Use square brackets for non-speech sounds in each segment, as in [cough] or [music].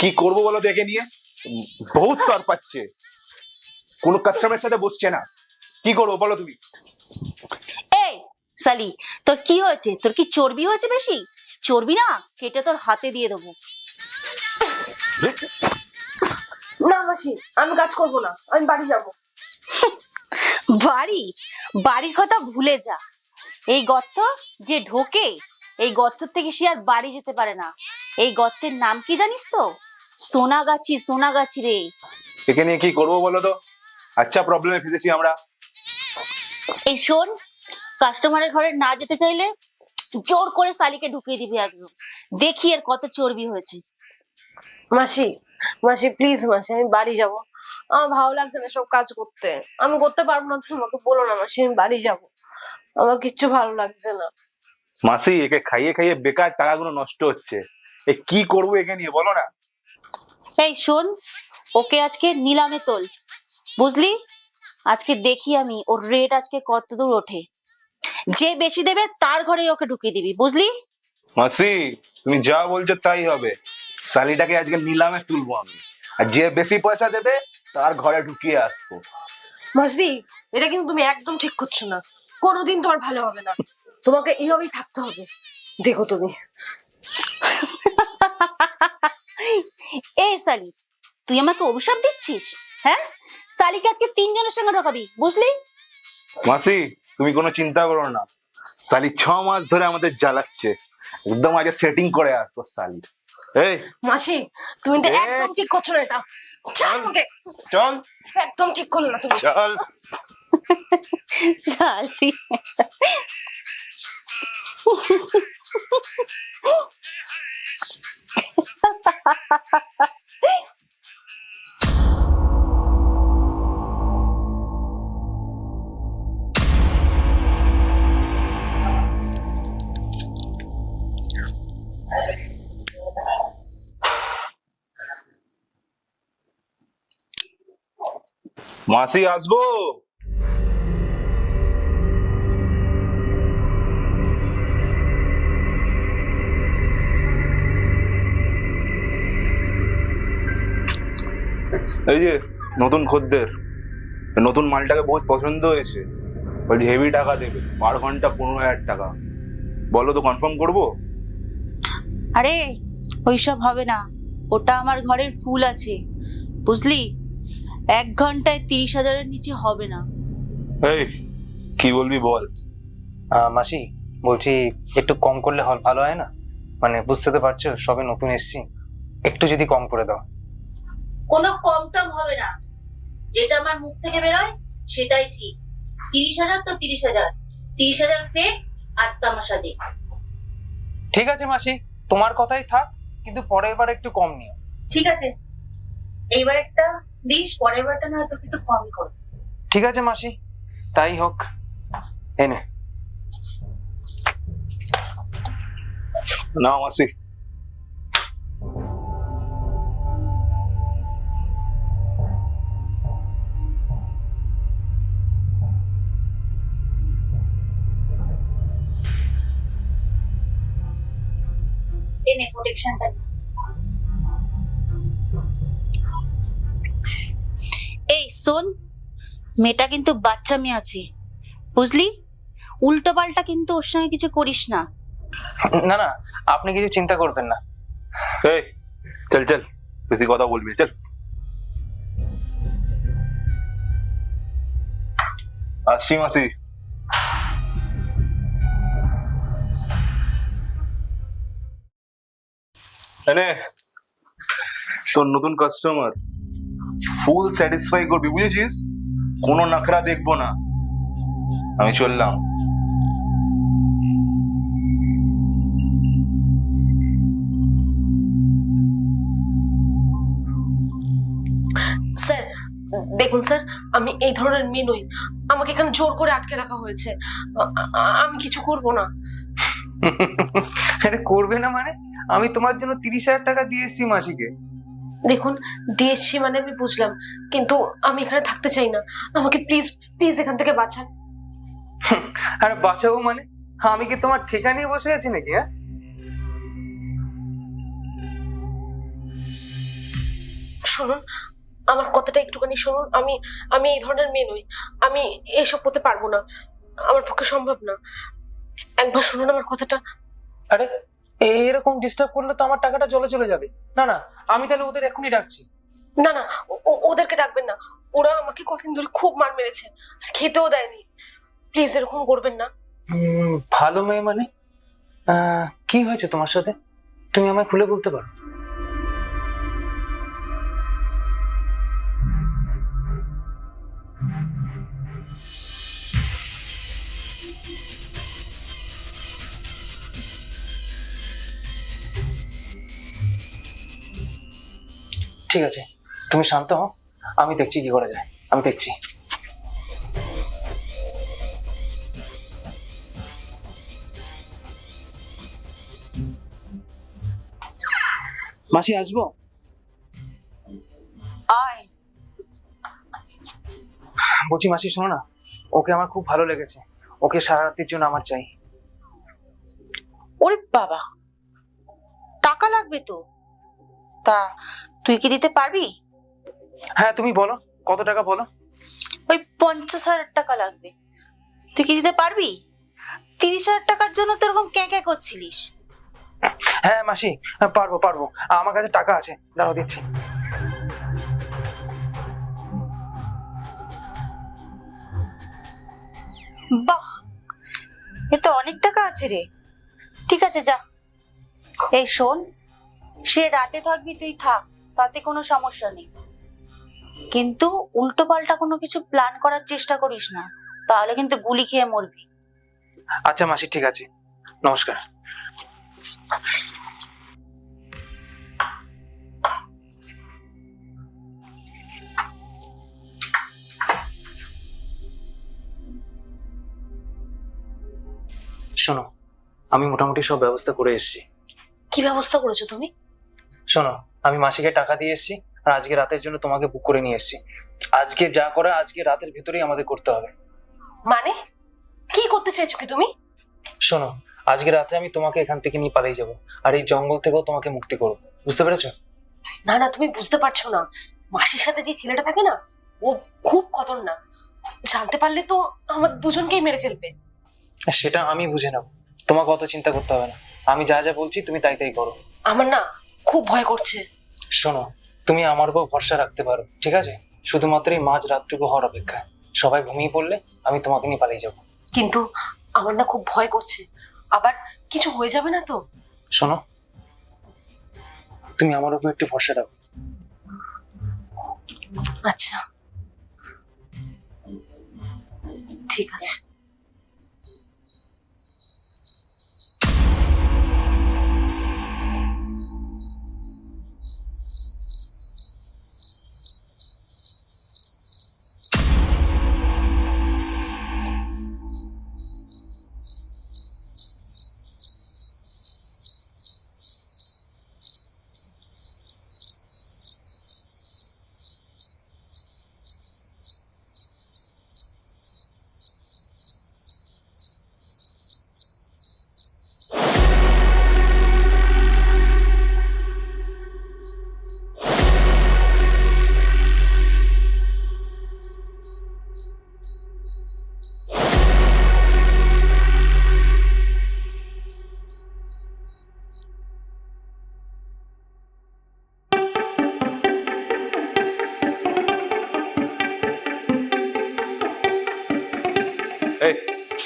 কি করব বলো দেখে নিয়ে? বহুত তর পাচ্ছে। কোনো কাস্টমারের সাথে বসছে না। কি করব বলো তুমি? এই সালি তোর কি হয়েছে? তোর কি চর্বি হয়েছে বেশি? চর্বি না কেটে তোর হাতে দিয়ে দেবো। না মাসি আমি কাজ করব না। আমি বাড়ি যাব। বাড়ি? বাড়ির কথা ভুলে যা। এই গর্ত যে ঢোকে এই গর্ত থেকে সে আর বাড়ি যেতে পারে না। এই গর্তের নাম কি জানিস তো? সোনাগাছি সোনাগাছি রে। একে নিয়ে কি করব বলো তো? আচ্ছা প্রবলেমে ফেলেছি আমরা। এই শোন কাস্টমারের ঘরে না যেতে চাইলে জোর করে সালিকে ঢুকিয়ে দিবি একদম। দেখি এর কত চর্বি হয়েছে। মাসি মাসি প্লিজ মাসি আমি বাড়ি যাব। আমার ভালো লাগছে না সব কাজ করতে। আমি করতে পারব না তুমি আমাকে বলো না মাসি আমি বাড়ি যাব। আমার কিচ্ছু ভালো লাগছে না। মাসি একে খাইয়ে খাইয়ে বেকার টাকাগুলো নষ্ট হচ্ছে। এ কি করব একে নিয়ে বলো না। এই শোন ওকে আজকে নিলামে তোল। বুঝলি? আজকে দেখি আমি ওর রেট আজকে কত দূর ওঠে। যে বেশি দেবে তার ঘরে ওকে ঢুকিয়ে দিবি বুঝলি? মাসি তুমি যা বলছো তাই হবে। শালিটাকে আজকে নিলামে তুলবো আমি। আর যে বেশি পয়সা দেবে তার ঘরে ঢুকিয়ে আসব। মাসি এটা কিন্তু তুমি একদম ঠিক করছ না। কোনোদিন তোমার ভালো হবে না। তোমাকে এইভাবেই থাকতে হবে। দেখো তুমি। [laughs] এই সালি তুই আমাকে অভিশাপ দিচ্ছিস? হ্যাঁ? সালিকে আজকে তিনজনের সঙ্গে ঢোকাবি বুঝলি? মাসি তুমি কোনো চিন্তা করো না। শালি ছ মাস ধরে আমাদের জ্বালাচ্ছে। একদম আগে সেটিং করে আসব শালি এই। মাসি তুমি তো একদম ঠিক করছ না এটা। চল। চল। একদম ঠিক করলে না তুমি। চল। সালি মাসি, আসব? এই যে নতুন খদ্দের, নতুন মালটাকে বহুত পছন্দ হয়েছে বলছি হেভি টাকা দেবে বারো ঘণ্টা পনেরো হাজার টাকা। বলো তো কনফার্ম করব? আরে, ওইসব হবে না, ওটা আমার ঘরের ফুল আছে, বুঝলি? এক ঘন্টায় তিরিশ হাজারের নিচে হবে না। এই কি বলবি বল? আহ, মাসি বলছি একটু কম করলে হল ভালো হয় না? মানে বুঝতে তো পারছ সবে নতুন এসছি। একটু যদি কম করে দাও। কোনো কম টম হবে না। যেটা আমার মুখ থেকে বেরোয় সেটাই ঠিক। তিরিশ হাজার তো তিরিশ হাজার। তিরিশ হাজার ফেক আর তামাশা দিক ঠিক আছে মাসি তোমার কথাই থাক কিন্তু পরের বার একটু কম নিও। ঠিক আছে। এইবারেরটা দিস পরের বারটা না হয়তো একটু কমই করো ঠিক আছে মাসি তাই হোক। এনে। না মাসি। এনে প্রোটেকশনটা শোন মেয়েটা কিন্তু বাচ্চা মেয়ে আছে। বুঝলি? উল্টো পাল্টা কিন্তু ওর সঙ্গে কিছু করিস না। না না আপনি কিছু চিন্তা করবেন না। এই চল চল বেশি কথা বলবি চল। আসছি মাসি। তোর নতুন কাস্টমার ফুল স্যাটিসফাই করবি বুঝেছিস? কোনো নাখরা দেখব না। আমি চললাম। স্যার দেখুন স্যার আমি এই ধরনের মেয়ে নই। আমাকে এখানে জোর করে আটকে রাখা হয়েছে। আমি কিছু করব না। আরে করবে না মানে? আমি তোমার জন্য তিরিশ হাজার টাকা দিয়ে এসছি মাসিকে। দেখুন দিয়েছি মানে আমি বুঝলাম কিন্তু আমি এখানে থাকতে চাই না। আমাকে প্লিজ প্লিজ এখান থেকে বাঁচান। [laughs] আর বাঁচাবো মানে? আমি কি তোমার ঠিকা নিয়ে বসে আছি নাকি হ্যাঁ? শুনুন আমার কথাটা একটুখানি শুনুন আমি আমি এই ধরনের মেয়ে নই। আমি এসব করতে পারব না। আমার পক্ষে সম্ভব না। একবার শুনুন আমার কথাটা। আরে এরকম ডিস্টার্ব করলে তো আমার টাকাটা জলে চলে যাবে। না না আমি তাহলে ওদের এখনই ডাকছি। না না ওদেরকে ডাকবেন না। ওরা আমাকে কতদিন ধরে খুব মার মেরেছে আর খেতেও দেয়নি। প্লিজ এরকম করবেন না। উম, ভালো মেয়ে মানে? আহ, কি হয়েছে তোমার সাথে? তুমি আমায় খুলে বলতে পারো? ঠিক আছে তুমি শান্ত হও আমি দেখছি কি করা যায় আমি দেখছি। মাসি আসব? আয়। বলছি মাসি শোনো না ওকে আমার খুব ভালো লেগেছে ওকে সারা রাতের জন্য আমার চাই। ওরে বাবা টাকা লাগবে তো? তা তুই কি দিতে পারবি? হ্যাঁ তুমি বলো কত টাকা বলো? ওই পঞ্চাশ হাজার টাকা লাগবে। তুই কি দিতে পারবি? তিরিশ হাজার টাকার জন্য তো এরকম ক্যাঁ ক্যাঁ করছিলিস। হ্যাঁ মাসি পারব পারব। আমার কাছে টাকা আছে। দাঁড়াও দিচ্ছি। বাহ! এ তো অনেক টাকা আছে রে। ঠিক আছে যা। এই শোন সে রাতে থাকবি তুই থাক তাতে কোনো সমস্যা নেই। কিন্তু উল্টো পাল্টা কোনো কিছু প্ল্যান করার চেষ্টা করিস না তাহলে কিন্তু গুলি খেয়ে মরবি। আচ্ছা মাসি ঠিক আছে। নমস্কার। শোনো আমি মোটামুটি সব ব্যবস্থা করে এসেছি। কি ব্যবস্থা করেছ তুমি? শোনো আমি মাসিকে টাকা দিয়ে এসেছি আর আজকে রাতের জন্য তোমাকে বুক করে নিয়ে এসেছি। আজকে যা করা আজকে রাতের ভিতরেই আমাদের করতে হবে। মানে? কি করতে চাইছো কি তুমি? শোনো আজকে রাতে আমি তোমাকে এখান থেকে নিয়ে পালিয়ে যাব আর এই জঙ্গল থেকেও তোমাকে মুক্তি করব। বুঝতে পেরেছ? না না তুমি বুঝতে পারছ না। মাসির সাথে যে ছেলেটা থাকে না ও খুব খতরনাক। জানতে পারলে তো আমাদের দুজনকেই মেরে ফেলবে। সেটা আমি বুঝে নেব। তোমাকে অত চিন্তা করতে হবে না। আমি যা যা বলছি তুমি তাই তাই করো। আমার না খুব ভয় করছে। শোনো তুমি আমার উপর ভরসা রাখতে পারো ঠিক আছে? শুধুমাত্র এই মাঝ রাতটুকু হওয়ার অপেক্ষা। সবাই ঘুমিয়ে পড়লে আমি তোমাকে নিয়ে পালিয়ে যাব। কিন্তু আমার না খুব ভয় করছে। আবার কিছু হয়ে যাবে না তো? শোনো তুমি আমার উপর একটু ভরসা রাখো। আচ্ছা। ঠিক আছে।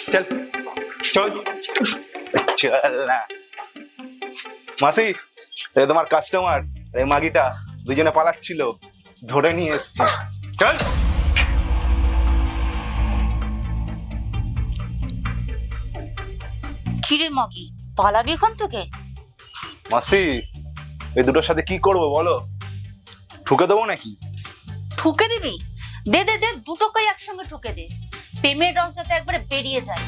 চল চল চল না মাসি তোমার কাস্টমার এই মাগিটা দুজনে পালাচ্ছিল ধরে নিয়ে এসছি চল কিরে মগি পালাবি এখন থেকে মাসি এই দুটোর সাথে কি করব বলো ঠুকে দেবো নাকি ঠুকে দিবি দে দে দে দুটোকেই একসঙ্গে ঠুকে দে প্রেমের রস যাতে একবারে বেরিয়ে যায়